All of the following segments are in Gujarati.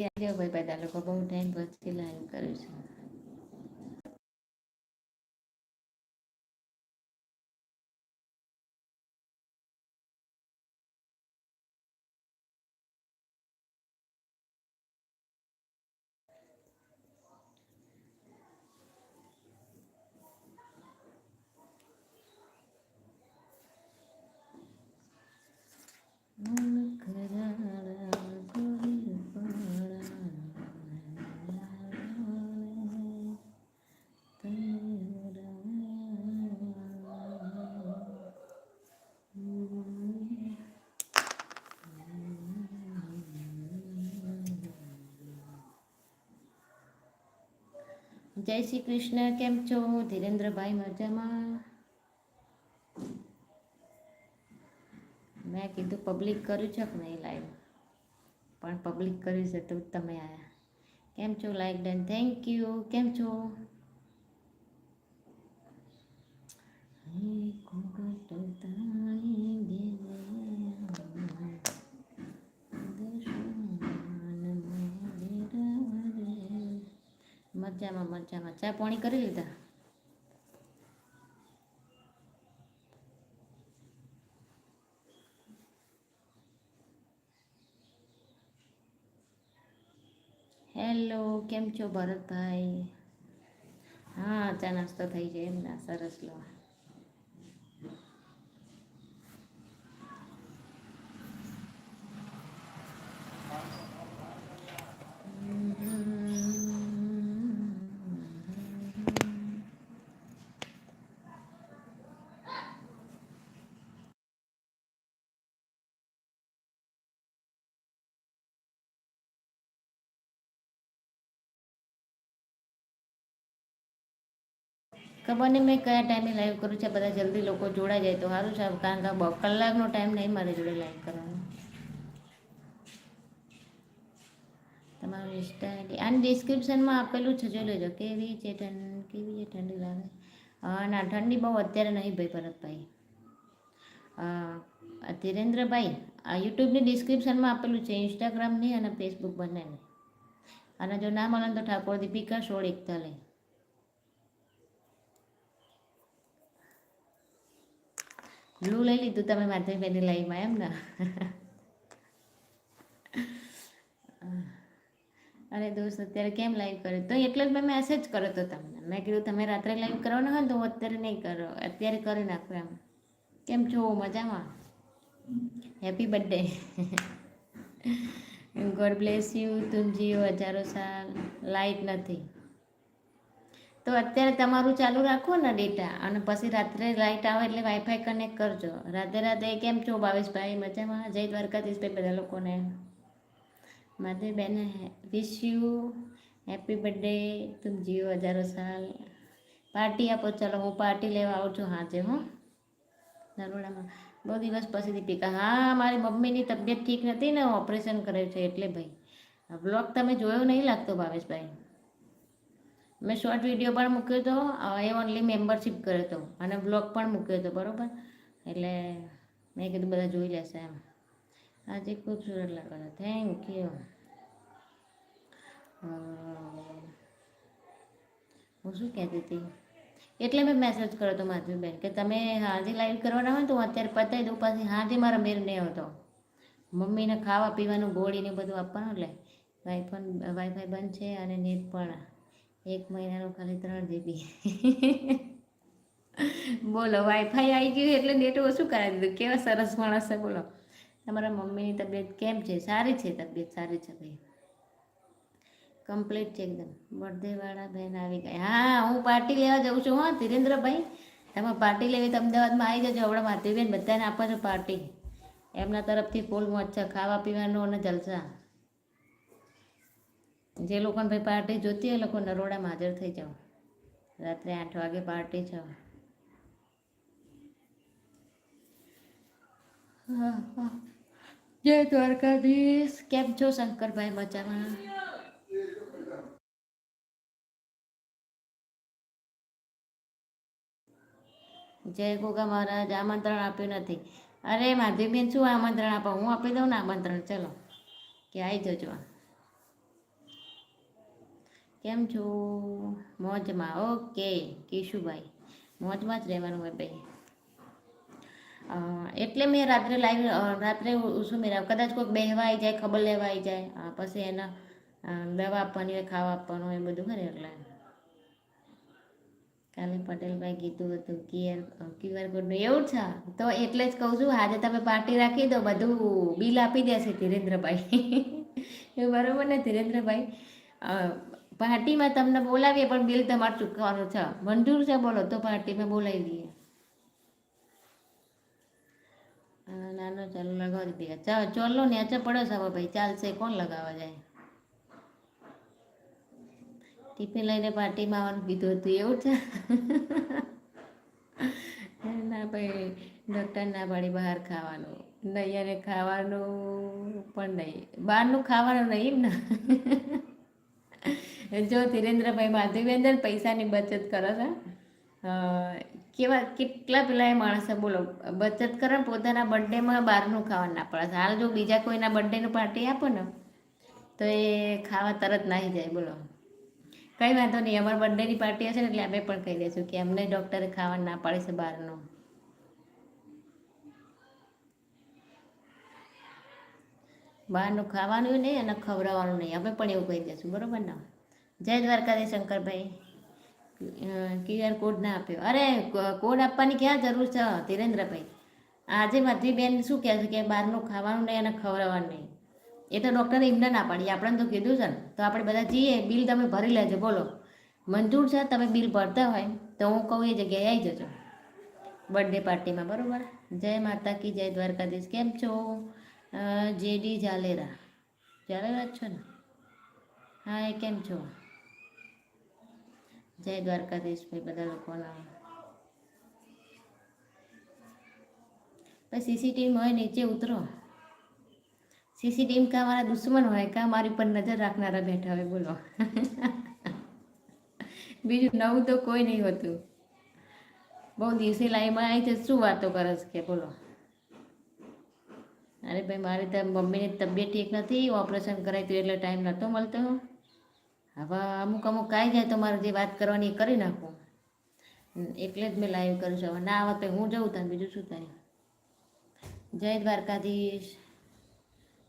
ભાઈ બધા લોકો બહુ ટાઈમ પછી લાઈવ કર્યું છે. જય શ્રી કૃષ્ણ. કેમ છો? ધીરેન્દ્રભાઈ મજામાં. મેં કીધું પબ્લિક કર્યું છે કે નહીં લાઈવ પણ પબ્લિક કર્યું છે તો તમે આવ્યા કેમ છો? લાઈક ડન થેન્ક યુ કેમ છો? હે ઘૂંઘટ મજામાં મજામાં ચા પાણી કરી લીધા? હેલો, કેમ છો ભરતભાઈ? હા, ચા નાસ્તો થઈ જાય એમ ના, સરસ લો. ખબર નહીં મેં કયા ટાઈમે લાઈવ કરું છે બધા જલ્દી લોકો જોડાઈ જાય તો સારું છે. કારણ કે કલાકનો ટાઈમ નહીં મારી જોડે લાઈવ કરવાનો. તમારું ઇન્સ્ટા આઈડી આની ડિસ્ક્રિપ્શનમાં આપેલું છે, જોઈ લેજો. કેવી છે ઠંડ, કેવી છે ઠંડી લાગે? હા ના, ઠંડી બહુ અત્યારે નહીં ભાઈ ભરતભાઈ. ધીરેન્દ્રભાઈ, આ યુટ્યુબની ડિસ્ક્રિપ્શનમાં આપેલું છે ઇન્સ્ટાગ્રામની અને ફેસબુક બંનેની. અને જો ના મળે તો ઠાકોર દીપિકા સોળ એકતાલીસ. બ્લુ લઈ લીધું તમે માધવીબેનની લાઈમાં એમ ને અરે દોસ્ત અત્યારે કેમ લાઈવ કરે તો એટલે જ મેં મેસેજ કર્યો તો તમને મેં કીધું તમે રાત્રે લાઈવ કરવાનો હોય તો હું અત્યારે નહીં કરો અત્યારે કરી નાખો એમ કેમ છો મજામાં happy birthday God bless you તું જીઓ હજારો સાલ લાઈટ નથી તો અત્યારે તમારું ચાલુ રાખો ને ડેટા અને પછી રાત્રે લાઇટ આવે એટલે વાઈફાઈ કનેક્ટ કરજો. રાધે રાધે કેમ છો ભાવેશભાઈ? મજામાં? જય દ્વારકાધીશભાઈ બધા લોકોને. માધવી બેન વિશ યુ હેપી બર્થડે તુમ જીઓ હજારો સાલ. પાર્ટી આપો, ચાલો હું પાર્ટી લેવા આવું છું હાજે, હું. નરોડામાં. બહુ દિવસ પછી દીપિકા હા, મારી મમ્મીની તબિયત ઠીક નથી ને ઓપરેશન કરે છે એટલે ભાઈ. બ્લોગ તમે જોયો નહીં લાગતો ભાવેશભાઈ. મેં શોર્ટ વીડિયો પણ મૂક્યો હતો એ ઓનલી મેમ્બરશિપ કર્યો હતો અને બ્લોગ પણ મૂક્યો હતો, બરાબર? એટલે મેં કીધું બધા જોઈ લેશે એમ. આજે ખૂબસૂરત લાગે છે થેન્ક યુ હું શું કહેતી હતી? એટલે મેં મેસેજ કર્યો હતો માધવીબેન કે તમે હાજી લાઈવ કરવાના હોય તો હું અત્યારે પતાવી દઉં, પાછી હાજી મારા મેર નહીં હતો મમ્મીને ખાવા પીવાનું ગોળીને બધું આપવાનું એટલે વાઈફાઈ વાઈફાઈ બંધ છે અને નેટ પણ એક મહિનાનું ખાલી ત્રણ જીબી બોલો વાઈફાઈ આવી ગયું એટલે નેટ ઓછું કરાવી દીધું? કેવા સરસ માણસ છે, બોલો. તમારા મમ્મીની તબિયત કેમ છે? સારી છે તબિયત, સારી છે ભાઈ. કમ્પ્લીટ છે એકદમ. બર્થડેવાળા બેન આવી ગયા. હા, હું પાર્ટી લેવા જાઉં છું, હા, ધીરેન્દ્રભાઈ. તમે પાર્ટી લેવી તો અમદાવાદમાં આવી જજો, હમણાં માધવીબેન બધાને આપો છો પાર્ટી. એમના તરફથી ફૂલ મોજ છે ખાવા પીવાનું અને જલસા. જે લોકોને ભાઈ પાર્ટી જોતી એ લોકો નરોડામાં હાજર થઈ જાઓ. રાત્રે આઠ વાગે પાર્ટી છે. જય દ્વારકાધીશ. કેમ છો શંકરભાઈ મજામાં? જય ગોગા મહારાજ. આમંત્રણ આપ્યું નથી. અરે માધવીબેન શું આમંત્રણ આપો? હું આપી દઉં ને આમંત્રણ? ચલો. કે આવી જજો. કેમ છો? મોજમાં? ઓકે, કેશુભાઈ. મોજમાં જ રહેવાનું હોય ભાઈ. એટલે મેં રાત્રે લાઈવ રાત્રે શું મેં કદાચ કોઈ બેહવા આવી જાય, ખબર લેવા આવી જાય પછી એના દવા આપવાની હોય, ખાવા આપવાનું હોય, એ બધું કરે એટલે. કાલે પટેલભાઈ કીધું હતું ક્યુઆર ક્યુઆર કોડનું એવું છે? તો એટલે જ કહું છું, આજે તમે પાર્ટી રાખી દો, બધું બિલ આપી દેશે ધીરેન્દ્રભાઈ. એ બરાબર ને ધીરેન્દ્રભાઈ? પાર્ટીમાં તમને બોલાવીએ, પણ બિલ તમારે ચૂકવાનું છે. મંજૂર છે બોલો, તો પાર્ટીમાં બોલાવી દઈએ. નાનો ચાલો લગાવી દઈએ ચાલો, ચોલો નેચે પડ્યો છે ભાઈ. ચાલશે કોણ લગાવવા જાય? ટિફિન લઈને પાર્ટીમાં આવવાનું કીધું હતું, એવું છે? ના ભાઈ ડૉક્ટર ના પાડી બહાર ખાવાનું. નહીં અને ખાવાનું પણ નહીં. બહારનું ખાવાનું નહીં ને? જો ધીરેન્દ્રભાઈ માધવીબેન પૈસાની બચત કરો છો કેવા, કેટલા પેલા એ માણસો બોલો, બચત કરે પોતાના બર્થડેમાં બહારનું ખાવાનું ના પડે. હાલ જો બીજા કોઈના બર્થડેનું પાર્ટી આપો ને, તો એ ખાવા તરત નાહી જાય, બોલો. કંઈ વાંધો નહીં, અમારા બર્થડેની પાર્ટી હશે ને એટલે અમે પણ કહી દઈશું કે અમને ડૉક્ટરે ખાવાનું ના પાડે છે બહારનું. બહારનું ખાવાનું નહીં અને ખવડાવવાનું નહીં, અમે પણ એવું કહી દઈશું, બરાબર ને? જય દ્વારકાધીશ શંકરભાઈ. ક્યુઆર કોડ ના આપ્યો. અરે કોડ આપવાની ક્યાં જરૂર છે? ધીરેન્દ્રભાઈ. આજે મારી બેન શું કહે છે કે બહારનું ખાવાનું નહીં અને ખવડાવવાનું નહીં. એ તો ડૉક્ટરે એમને ના પાડી. આપણને તો કીધું છે ને. તો આપણે બધા જઈએ બિલ તમે ભરી લેજો, બોલો. મંજૂર છે? તમે બિલ ભરતા હોય તો હું કહું, એ જગ્યાએ આવી જજો. બર્થડે પાર્ટીમાં બરાબર? જય માતા કી, જય દ્વારકાધીશ. કેમ છો? જે જેડી જાલેરા. જાલેરા જ છો ને? હા, એ કેમ છો? જય દ્વારકાધીશ ભાઈ, બધા લોકોના સીસીટીવી હોય નીચે ઉતરો. સીસીટીવી કા મારા દુશ્મન હોય કા મારી પર નજર રાખનારા બેઠા હોય, બોલો. બીજું નવું તો કોઈ નહીં હોતું. બહુ દિવસે લાઈમાં આવી છે શું વાતો કરે છે કે, બોલો. અરે ભાઈ, મારી મમ્મીની તબિયત ઠીક નથી, ઓપરેશન કરાવી એટલે ટાઈમ નહોતો મળતો. હવે અમુક અમુક કાંઈ જાય તો મારે જે વાત કરવાની એ કરી નાખું. એટલે જ મેં લાઈવ કરું છું. હવે ના આવે તો હું જઉં તને બીજું શું થાય? જય દ્વારકાધીશ.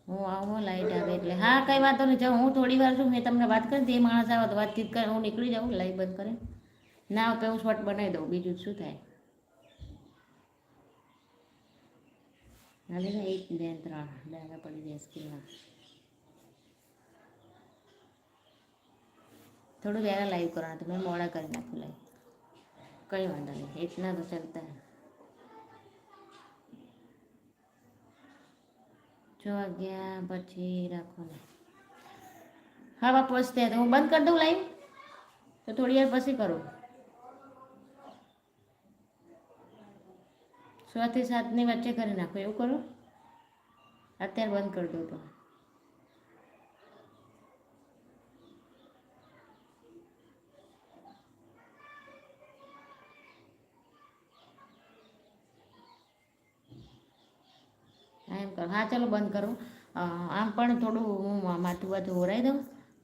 હું આવું લાઈટ આવે એટલે. હા, કંઈ વાંધો નહીં. જાઉં હું થોડી વાર છું. મેં તમને વાત કરી તે માણસ આવે તો વાતચીત કરે. હું નીકળી જાઉં લાઈટ બંધ કરે. ના આવે હું શોર્ટ બનાવી દઉં. બીજું શું થાય? હાલે એક, બે, ત્રણ. બે પડી જાય સ્કીનમાં થોડું વહેલા લાઈવ કરવાનું તો મેં મોડા કરી નાખ્યું લાઈવ કંઈ વાંધો નહીં. એટલા તો ચાલતા છ વાગ્યા પછી રાખો ને હા, બાપ પહોંચતે તો હું બંધ કરી દઉં લાઈવ તો થોડી વાર પછી કરું. છ થી સાતની વચ્ચે કરી નાખો. એવું કરું? અત્યારે બંધ કરી દઉં તો. કરો. હા, ચાલો બંધ કરું. આમ પણ થોડું હું માથું બાથું ઓરાઈ દઉં.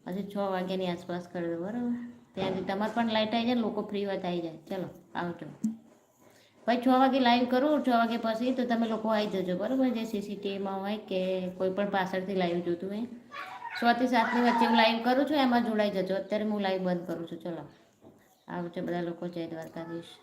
પછી છ વાગ્યાની આસપાસ કરી દઉં, બરાબર? ત્યાંથી તમારે પણ લાઇટ આવી જાય લોકો ફ્રી વાત આવી જાય. ચલો, આવજો. ભાઈ, છ વાગે લાઈવ કરું, છ વાગે પછી તો તમે લોકો આવી જજો, બરાબર? જે સીસીટીવીમાં હોય કે કોઈ પણ પાછળથી લાઈવ જોતું હોય. છ થી સાતની વચ્ચે હું લાઈવ કરું છું, એમાં જોડાઈ જજો. અત્યારે હું લાઈવ બંધ કરું છું. ચલો, આવજો બધા લોકો. જય દ્વારકાધીશ.